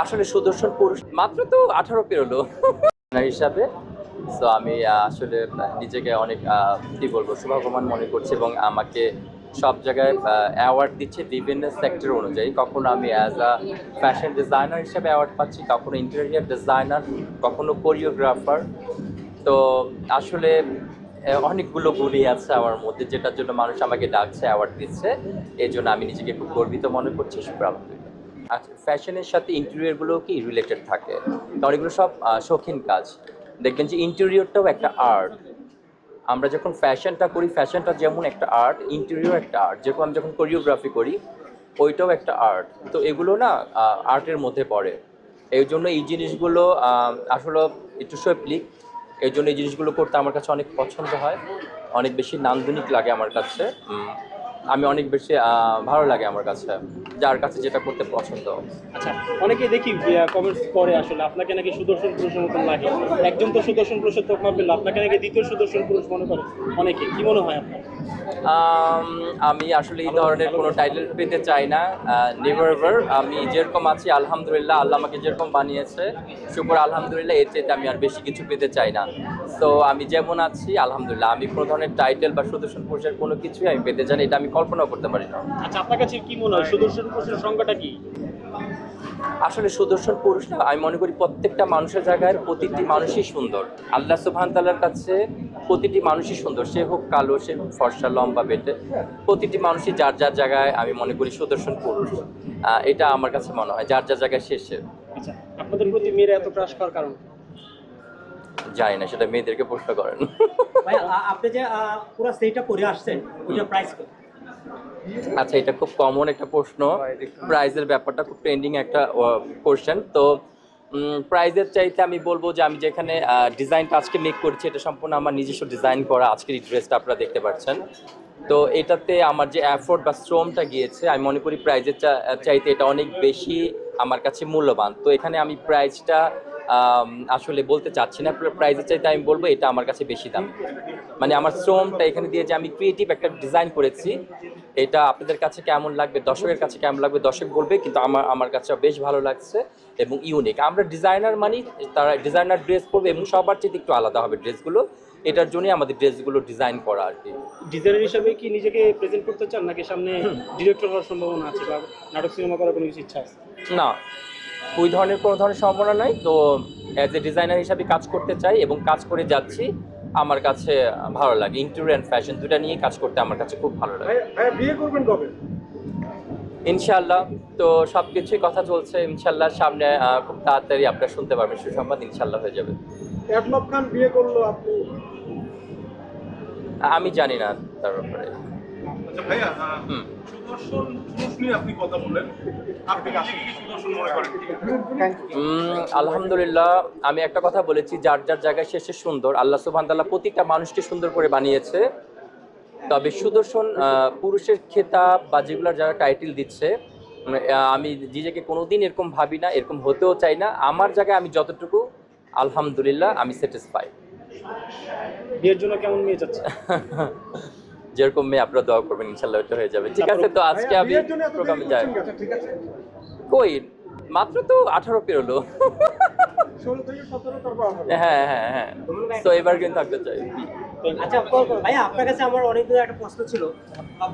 আসলে সুদর্শন পুরুষ মাত্র তো আঠারো পেরোলো। হিসাবে? তো আমি আসলে নিজেকে অনেক কি বলব, শুভাগমান মনে করছি এবং আমাকে সব জায়গায় অ্যাওয়ার্ড দিচ্ছে বিভিন্ন সেক্টর অনুযায়ী। কখনো আমি অ্যাজ আ ফ্যাশন ডিজাইনার হিসেবে অ্যাওয়ার্ড পাচ্ছি, কখনো ইন্টেরিয়ার ডিজাইনার কখনো কোরিওগ্রাফার তো, আসলে অনেকগুলো গুণই আছে আমার মধ্যে, যেটার জন্য মানুষ আমাকে ডাকছে অ্যাওয়ার্ড দিচ্ছে। এই জন্য আমি নিজেকে খুব গর্বিত মনে করছি আচ্ছা ফ্যাশনের সাথে ইন্টেরিয়রগুলো কি রিলেটেড থাকে? কারণ এগুলো সব শৌখিন কাজ। দেখবেন যে ইন্টেরিয়রটাও একটা আর্ট আমরা যখন ফ্যাশনটা করি, ফ্যাশনটা যেমন একটা আর্ট ইন্টেরিয়র একটা আর্ট যেরকম আমি যখন কোরিওগ্রাফি করি, ওইটাও একটা আর্ট তো এগুলো না আর্টের মধ্যে পড়ে। এই জন্য এই জিনিসগুলো আসলে একটু শৈল্পিক এই জন্য এই জিনিসগুলো করতে আমার কাছে অনেক পছন্দ হয়। অনেক বেশি নান্দনিক লাগে আমার কাছে। আমি অনেক বেশি ভালো লাগে আমার কাছে, যার কাছে যেটা করতে পছন্দ। আচ্ছা অনেকে দেখি কমেন্টস করে আসলে, আপনাকে নাকি সুদর্শন পুরুষের মতন লাগে একজন তো সুদর্শন পুরুষের তো আপনাকে নাকি দ্বিতীয় সুদর্শন পুরুষ মনে করে অনেকে কি মনে হয় আপনার? আম, আসলে এই ধরনের কোনো টাইটেল পেতে চাই না নেভার আমি যেরকম আছি আলহামদুলিল্লাহ আল্লাহ আমাকে যেরকম বানিয়েছে শুকর আলহামদুলিল্লাহ এর চাইতে আমি আর বেশি কিছু পেতে চাই না। তো আমি যেমন আছি আলহামদুলিল্লাহ আমি কোনো ধরনের টাইটেল বা সুদর্শন পুরুষের কোনো কিছুই আমি পেতে চাই না এটা আমি কল্পনাও করতে পারি না। আচ্ছা আপনার কাছে কি মনে হয়? সুদর্শন পুরুষের সংজ্ঞাটা কি? আসলে সুদর্শন পুরুষ না আমি মনে করি প্রত্যেকটা মানুষের জায়গায় প্রতিটি মানুষই সুন্দর। আল্লাহ সুবহান তাআলার কাছে প্রতিটি মানুষই সুন্দর সে হোক কালো সে হোক ফর্সা লম্বা বেটে। প্রতিটি মানুষই যার যার জায়গায় আমি মনে করি সুদর্শন পুরুষ। এটা আমার কাছে মনে হয় যার যার জায়গায় শেষে আচ্ছা আপনাদের প্রতি মেয়েরা এত ক্রাশ করার কারণ? জানি না সেটা মেয়েদেরকে প্রশ্ন করেন। আপনি যে পুরো সেইটা পরে আসছেন ওইটা প্রাইস কত? আচ্ছা এটা খুব কমন একটা প্রশ্ন। প্রাইজের ব্যাপারটা খুব ট্রেন্ডিং একটা কোশ্চেন তো প্রাইজের চাইতে আমি বলব যে আমি যেখানে ডিজাইনটা আজকে মেক করছি, এটা সম্পূর্ণ আমার নিজস্ব ডিজাইন করা আজকের এই ড্রেসটা আপনারা দেখতে পাচ্ছেন। তো, এটাতে আমার যে অ্যাফোর্ড বা শ্রমটা গিয়েছে, আমি মনে করি প্রাইজের চাইতে এটা অনেক বেশি আমার কাছে মূল্যবান। তো, এখানে আমি প্রাইজটা আসলে বলতে চাচ্ছি না প্রাইজের চাইতে আমি বলব এটা আমার কাছে বেশি দাম। মানে আমার শ্রমটা এখানে দিয়ে যে আমি ক্রিয়েটিভ একটা ডিজাইন করেছি এটা আপনাদের কাছে কেমন লাগবে? দর্শকের কাছে কেমন লাগবে? দর্শক বলবে কিন্তু আমার আমার কাছে বেশ ভালো লাগছে এবং ইউনিক আমরা ডিজাইনার মানি তারা ডিজাইনার ড্রেস পরবে এবং সবার চেয়ে একটু আলাদা হবে ড্রেসগুলো এটার জন্যই আমাদের ড্রেসগুলো ডিজাইন করা আর কি। ডিজাইনার হিসাবে কি নিজেকে প্রেজেন্ট করতে চান নাকি সামনে ডিরেক্টর হওয়ার সম্ভাবনা আছে বা নাটক সিনেমা করার কোনো কিছু ইচ্ছা আছে? না ওই ধরনের কোনো ধরনের সম্ভাবনা নাই। তো অ্যাজ এ ডিজাইনার হিসাবে কাজ করতে চাই এবং কাজ করে যাচ্ছি। আমার কাছে ভালো লাগে। ইন্টেরিয়র অ্যান্ড ফ্যাশন দুটা নিয়ে কাজ করতে আমার কাছে খুব ভালো লাগে। বিয়ে করবেন কবে? ইনশাল্লাহ তো সব কিছুই কথা চলছে ইনশাল্লাহ সামনে খুব তাড়াতাড়ি আপনারা শুনতে পারবেন সুসংবাদ ইনশাল্লাহ হয়ে যাবে। বিয়ে করল আপনি? আমি জানি না তার ব্যাপারে। আচ্ছা ভাইয়া সুদর্শন পুরুষ নিয়ে আপনি কথা বললেন। আপনি কি সুদর্শন মনে করেন? আলহামদুলিল্লাহ আমি একটা কথা বলেছি যার যার জায়গায় শেষে সুন্দর আল্লাহ সুবহান তাআলা প্রতিটা মানুষকে সুন্দর করে বানিয়েছে। তবে সুদর্শন পুরুষের খেতাব বা যেগুলোর যারা টাইটেল দিচ্ছে আমি নিজেকে কোনোদিন এরকম ভাবি না এরকম হতেও চাই না। আমার জায়গায় আমি যতটুকু আলহামদুলিল্লাহ আমি স্যাটিসফাই বিয়ের জন্য কেমন মেয়ে চাচ্ছে যেরকম মেয়ে আপনারা দোয়া করবেন ইনশাল্লাহ ওটা হয়ে যাবে। ঠিক আছে তো আজকে আমি প্রোগ্রামে যাই। কই? মাত্র তো আঠারো পেরোলো। হ্যাঁ হ্যাঁ হ্যাঁ তো এবার কিন্তু থাকতে চাই। আচ্ছা ভাইয়া আপনার কাছে আমার অনেকগুলো একটা প্রশ্ন ছিল।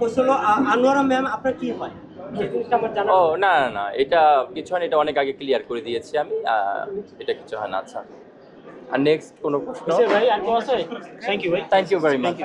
প্রশ্ন হলো আনোয়ারা ম্যাম আপনার কি হয়? সেই জিনিসটা আমার জানা ও না না না এটা কিছু হয় এটা অনেক আগে ক্লিয়ার করে দিয়েছি আমি আহ, এটা কিছু হয় না আচ্ছা। আর নেক্সট কোনো প্রশ্ন? ভাই আর কেউ আছে? থ্যাংক ইউ ভাই। Thank you very much